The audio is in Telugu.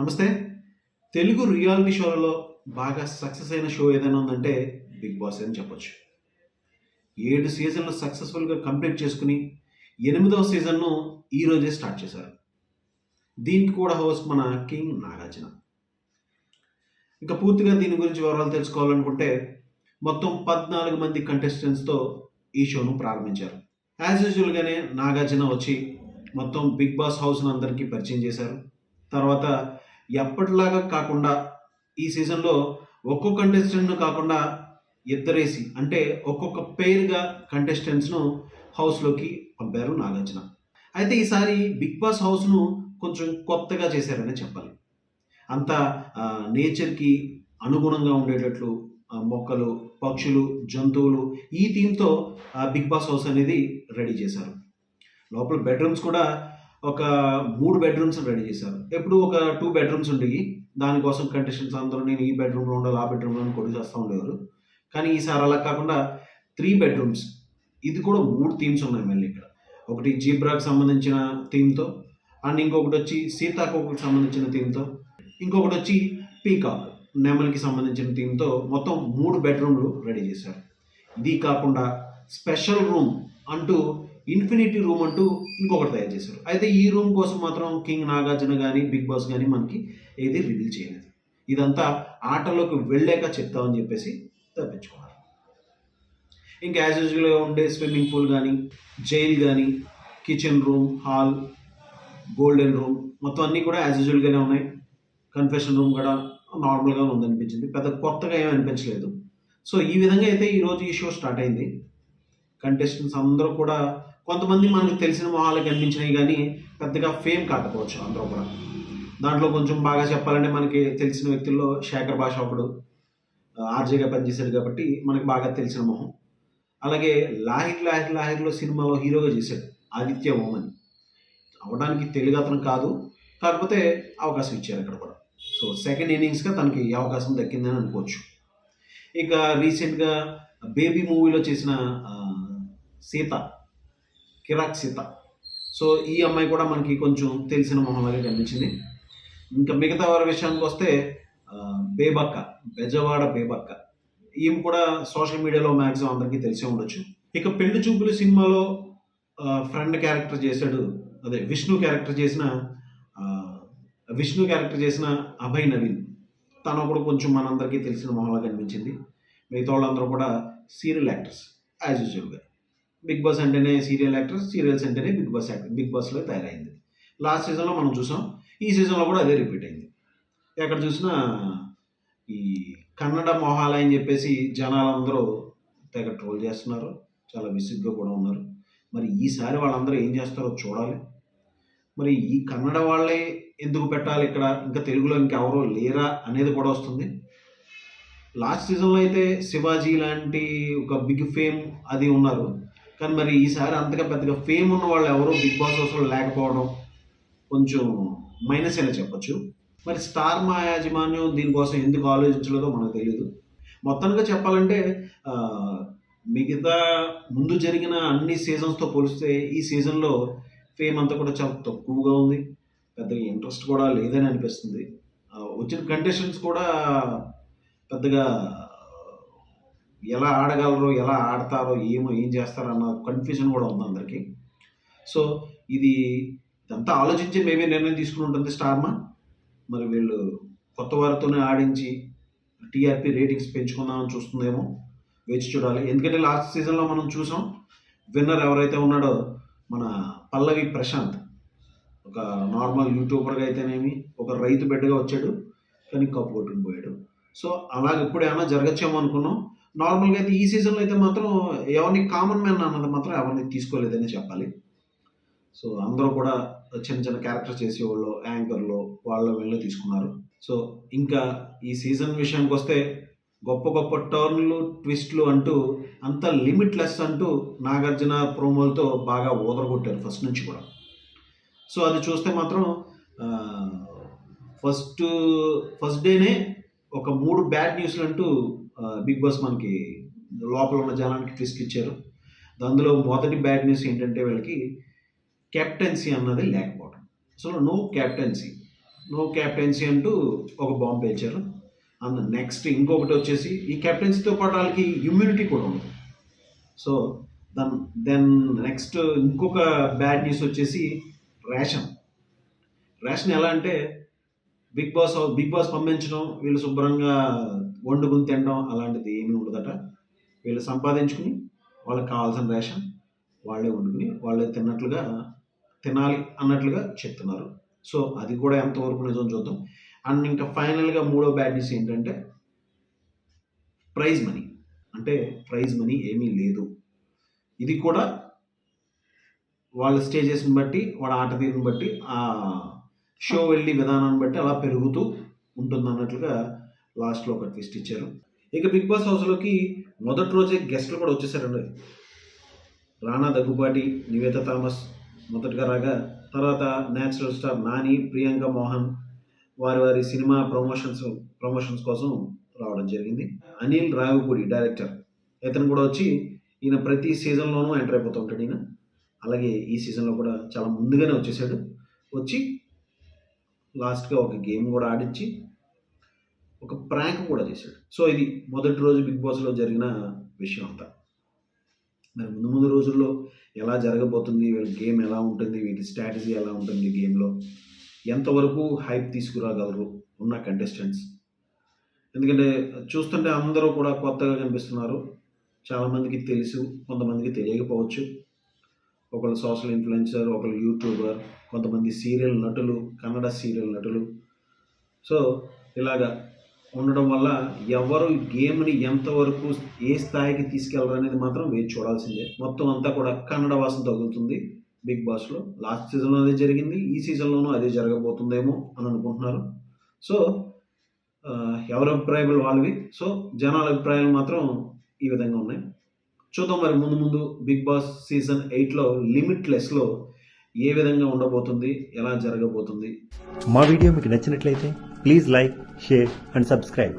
నమస్తే. తెలుగు రియాలిటీ షోలలో బాగా సక్సెస్ అయిన షో ఏదైనా ఉందంటే బిగ్ బాస్ అని చెప్పొచ్చు. ఏడు సీజన్లు సక్సెస్ఫుల్గా కంప్లీట్ చేసుకుని ఎనిమిదవ సీజన్ను ఈ రోజే స్టార్ట్ చేశారు. దీనికి కూడా హోస్ట్ మన కింగ్ నాగార్జున. ఇంకా పూర్తిగా దీని గురించి వివరాలు తెలుసుకోవాలనుకుంటే మొత్తం పద్నాలుగు మంది కంటెస్టెంట్స్తో ఈ షోను ప్రారంభించారు. యాజ్ యూజువల్గానే నాగార్జున వచ్చి మొత్తం బిగ్ బాస్ హౌస్ను అందరికీ పరిచయం చేశారు. తర్వాత ఎప్పటిలాగా కాకుండా ఈ సీజన్లో ఒక్కొక్క కంటెస్టెంట్ను కాకుండా ఇద్దరేసి అంటే ఒక్కొక్క పేరుగా కంటెస్టెంట్స్ను హౌస్లోకి పంపారు నాగార్జున. అయితే ఈసారి బిగ్ బాస్ హౌస్ను కొంచెం కొత్తగా చేశారనే చెప్పాలి. అంతా నేచర్కి అనుగుణంగా ఉండేటట్లు మొక్కలు పక్షులు జంతువులు ఈ థీమ్తో బిగ్ బాస్ హౌస్ అనేది రెడీ చేశారు. లోపల బెడ్రూమ్స్ కూడా ఒక మూడు బెడ్రూమ్స్ రెడీ చేశారు. ఎప్పుడు ఒక టూ బెడ్రూమ్స్ ఉండేవి. దానికోసం కండిషన్స్ అందరూ నేను ఈ బెడ్రూమ్లో ఉండాలి ఆ బెడ్రూమ్లో కొడి చేస్తూ ఉండేవారు. కానీ ఈసారి అలా కాకుండా త్రీ బెడ్రూమ్స్ ఇది కూడా మూడు థీమ్స్ ఉన్నాయి మళ్ళీ ఇక్కడ. ఒకటి జీబ్రాకి సంబంధించిన థీమ్తో అండ్ ఇంకొకటి వచ్చి సీతాకోకకి సంబంధించిన థీమ్తో ఇంకొకటి వచ్చి పీకాక్ నెమలికి సంబంధించిన థీమ్తో మొత్తం మూడు బెడ్రూమ్లు రెడీ చేశారు. ఇది కాకుండా స్పెషల్ రూమ్ అంటూ ఇన్ఫినిటీ రూమ్ అంటూ ఇంకొకటి తయారు చేశారు. అయితే ఈ రూమ్ కోసం మాత్రం కింగ్ నాగార్జున కానీ బిగ్ బాస్ కానీ మనకి ఏది రివీల్ చేయలేదు. ఇదంతా ఆటలోకి వెళ్ళాక చెప్తామని చెప్పేసి తప్పించుకున్నారు. ఇంకా యాజ్ యూజువల్గా ఉండే స్విమ్మింగ్ పూల్ కానీ జైల్ కానీ kitchen room hall golden room మొత్తం అన్నీ కూడా యాజ్ యూజువల్గానే ఉన్నాయి. కన్ఫెషన్ రూమ్ కూడా నార్మల్గా ఉందనిపించింది. పెద్ద కొత్తగా ఏమీ అనిపించలేదు. సో ఈ విధంగా అయితే ఈరోజు ఈ షో స్టార్ట్ అయింది. కంటెస్టెంట్స్ అందరూ కూడా కొంతమంది మనకు తెలిసిన మొహాలు కనిపించినాయి కానీ పెద్దగా ఫేమ్ కాకపోవచ్చు అందరూ కూడా. దాంట్లో కొంచెం బాగా చెప్పాలంటే మనకి తెలిసిన వ్యక్తుల్లో శేఖర్ భాష ఒకడు ఆర్జేగా పనిచేశాడు కాబట్టి మనకి బాగా తెలిసిన మొహం. అలాగే లాహిర్ లాహిర్ లాహిర్లో సినిమాలో హీరోగా చేశాడు ఆదిత్య ఓమన్. అవడానికి తెలుగు అతను కాదు కాకపోతే అవకాశం ఇచ్చారు అక్కడ కూడా. సో సెకండ్ ఇన్నింగ్స్గా తనకి అవకాశం దక్కిందని అనుకోవచ్చు. ఇక రీసెంట్గా బేబీ మూవీలో చేసిన సీత కిరాక్ సీత సో ఈ అమ్మాయి కూడా మనకి కొంచెం తెలిసిన మొహం కనిపించింది. ఇంకా మిగతా వారి విషయానికి వస్తే బేబక్క బెజవాడ బేబక్క. ఈమె కూడా సోషల్ మీడియాలో మ్యాక్సిమం అందరికీ తెలిసే ఉండొచ్చు. ఇక పెళ్ళి చూపులు సినిమాలో ఫ్రెండ్ క్యారెక్టర్ చేశాడు. అదే విష్ణు క్యారెక్టర్ చేసిన విష్ణు క్యారెక్టర్ చేసిన అభయ్ నవీన్. తను కూడా కొంచెం మనందరికీ తెలిసిన మొహంలా కనిపించింది. మిగతా వాళ్ళందరూ కూడా సీరియల్ యాక్టర్స్ యాజ్ యూజువల్గా. బిగ్ బాస్ అంటేనే సీరియల్ యాక్టర్స్ సీరియల్స్ అంటేనే బిగ్ బాస్ యాక్టర్ బిగ్ బాస్లో తయారైంది. లాస్ట్ సీజన్లో మనం చూసాం ఈ సీజన్లో కూడా అదే రిపీట్ అయింది. ఎక్కడ చూసినా ఈ కన్నడ మొహాల అని చెప్పేసి జనాలందరూ తెగ ట్రోల్ చేస్తున్నారు చాలా విసుగ్గా కూడా ఉన్నారు. మరి ఈసారి వాళ్ళందరూ ఏం చేస్తారో చూడాలి. మరి ఈ కన్నడ వాళ్ళే ఎందుకు పెట్టాలి ఇక్కడ? ఇంకా తెలుగులో ఇంకెవరో లేరా అనేది కూడా వస్తుంది. లాస్ట్ సీజన్లో అయితే శివాజీ లాంటి ఒక బిగ్ ఫేమ్ అది ఉన్నారు. కానీ మరి ఈసారి అంతగా పెద్దగా ఫేమ్ ఉన్న వాళ్ళు ఎవరు బిగ్ బాస్ హౌస్లో లేకపోవడం కొంచెం మైనస్ అయినా చెప్పొచ్చు. మరి స్టార్ మా యాజమాన్యం దీనికోసం ఎందుకు ఆలోచించలేదో మనకు తెలియదు. మొత్తంగా చెప్పాలంటే మిగతా ముందు జరిగిన అన్ని సీజన్స్తో పోలిస్తే ఈ సీజన్లో ఫేమ్ అంతా కూడా చాలా తక్కువగా ఉంది. పెద్దగా ఇంట్రెస్ట్ కూడా లేదని అనిపిస్తుంది. వచ్చిన కండిషన్స్ కూడా పెద్దగా ఎలా ఆడగలరు ఎలా ఆడతారో ఏమో ఏం చేస్తారో అన్న కన్ఫ్యూజన్ కూడా ఉంది అందరికీ. సో ఇది ఇదంతా ఆలోచించి మేమే నిర్ణయం తీసుకుని ఉంటుంది స్టార్మా మరి వీళ్ళు కొత్త వారితోనే ఆడించి టీఆర్పీ రేటింగ్స్ పెంచుకుందామని చూస్తుందేమో వేచి చూడాలి. ఎందుకంటే లాస్ట్ సీజన్లో మనం చూసాం విన్నర్ ఎవరైతే ఉన్నాడో మన పల్లవి ప్రశాంత్. ఒక నార్మల్ యూట్యూబర్గా అయితేనేమి ఒక రైతు బిడ్డగా వచ్చాడు కానీ కప్పు కొట్టుకుని పోయాడు. సో అలాగ ఇప్పుడు ఏమైనా జరగచ్చేమో అనుకున్నాం నార్మల్గా అయితే ఈ సీజన్లో అయితే మాత్రం ఎవరిని కామన్ మ్యాన్ అన్నది మాత్రం ఎవరిని తీసుకోలేదని చెప్పాలి. సో అందరూ కూడా చిన్న చిన్న క్యారెక్టర్స్ చేసేవాళ్ళు యాంకర్లు వాళ్ళ వీళ్ళు తీసుకున్నారు. సో ఇంకా ఈ సీజన్ విషయానికి వస్తే గొప్ప గొప్ప టర్న్లు ట్విస్ట్లు అంటూ అంత లిమిట్లెస్ అంటూ నాగార్జున ప్రోమోలతో బాగా ఓదరగొట్టారు ఫస్ట్ నుంచి కూడా. సో అది చూస్తే మాత్రం ఫస్ట్ ఫస్ట్ డేనే ఒక మూడు బ్యాడ్ న్యూస్లు అంటూ బిగ్ బాస్ మనకి లోపల ఉన్న జనానికి ట్విస్ట్ ఇచ్చారు. అందులో మొదటి బ్యాడ్ న్యూస్ ఏంటంటే వీళ్ళకి కెప్టెన్సీ అన్నది లేకపోవడం అసలు నో కెప్టెన్సీ నో కెప్టెన్సీ అంటూ ఒక బాంబు పేల్చారు. అండ్ నెక్స్ట్ ఇంకొకటి వచ్చేసి ఈ కెప్టెన్సీతో పాటు వాళ్ళకి ఇమ్యూనిటీ కూడా ఉంది. సో దన్ దెన్ నెక్స్ట్ ఇంకొక బ్యాడ్ న్యూస్ వచ్చేసి రేషన్. రేషన్ ఎలా అంటే బిగ్ బాస్ బిగ్ బాస్ పంపించడం వీళ్ళు శుభ్రంగా వండుకుని తినడం అలాంటిది ఏమి ఉండదట. వీళ్ళు సంపాదించుకుని వాళ్ళకి కావాల్సిన రేషన్ వాళ్ళే వండుకుని వాళ్ళే తిన్నట్లుగా తినాలి అన్నట్లుగా చెప్తున్నారు. సో అది కూడా ఎంతవరకు నిజం చూద్దాం. అండ్ ఇంకా ఫైనల్గా మూడో బ్యాడ్ న్యూస్ ఏంటంటే ప్రైజ్ మనీ. అంటే ప్రైజ్ మనీ ఏమీ లేదు. ఇది కూడా వాళ్ళ స్టేజెస్ని బట్టి వాళ్ళ ఆట తీరుని బట్టి ఆ షో వెళ్ళి విధానాన్ని బట్టి అలా పెరుగుతూ ఉంటుంది అన్నట్లుగా లాస్ట్లో ఒక ట్విస్ట్ ఇచ్చారు. ఇక బిగ్ బాస్ హౌస్లోకి మొదటి రోజే గెస్ట్లు కూడా వచ్చేసారండి. రానా దగ్గుబాటి నివేత థామస్ మొదటగా రాగా తర్వాత న్యాచురల్ స్టార్ నాని ప్రియాంక మోహన్ వారి వారి సినిమా ప్రమోషన్స్ ప్రమోషన్స్ కోసం రావడం జరిగింది. అనిల్ రావిపూడి డైరెక్టర్ ఇతను కూడా వచ్చి ఈయన ప్రతి సీజన్లోనూ ఎంటర్ అయిపోతూ ఉంటాడు ఈయన. అలాగే ఈ సీజన్లో కూడా చాలా ముందుగానే వచ్చేసాడు. వచ్చి లాస్ట్గా ఒక గేమ్ కూడా ఆడించి ఒక ప్రాంక్ కూడా చేశాడు. సో ఇది మొదటి రోజు బిగ్ బాస్లో జరిగిన విషయం అంతా. మరి ముందు ముందు రోజుల్లో ఎలా జరగబోతుంది వీళ్ళ గేమ్ ఎలా ఉంటుంది వీటి స్ట్రాటజీ ఎలా ఉంటుంది గేమ్లో ఎంతవరకు హైప్ తీసుకురాగలరు ఉన్న కంటెస్టెంట్స్. ఎందుకంటే చూస్తుంటే అందరూ కూడా కొత్తగా కనిపిస్తున్నారు. చాలామందికి తెలుసు కొంతమందికి తెలియకపోవచ్చు. ఒకళ్ళు సోషల్ ఇన్ఫ్లుయెన్సర్ ఒకళ్ళు యూట్యూబర్ కొంతమంది సీరియల్ నటులు కన్నడ సీరియల్ నటులు. సో ఇలాగా ఉండడం వల్ల ఎవరు ఈ గేమ్ని ఎంతవరకు ఏ స్థాయికి తీసుకెళ్ళరు అనేది మాత్రం వేచి చూడాల్సిందే. మొత్తం అంతా కూడా కన్నడ వాసన తగులుతుంది. బిగ్ బాస్లో లాస్ట్ సీజన్లో అదే జరిగింది. ఈ సీజన్లోనూ అదే జరగబోతుందేమో అని అనుకుంటున్నారు. సో ఎవరి అభిప్రాయాలు వాళ్ళవి. సో జనాల అభిప్రాయాలు మాత్రం ఈ విధంగా ఉన్నాయి. చూద్దాం మరి ముందు ముందు బిగ్ బాస్ సీజన్ ఎయిట్లో లిమిట్లెస్లో ఏ విధంగా ఉండబోతుంది ఎలా జరగబోతుంది? మా వీడియో మీకు నచ్చినట్లయితే please like share and subscribe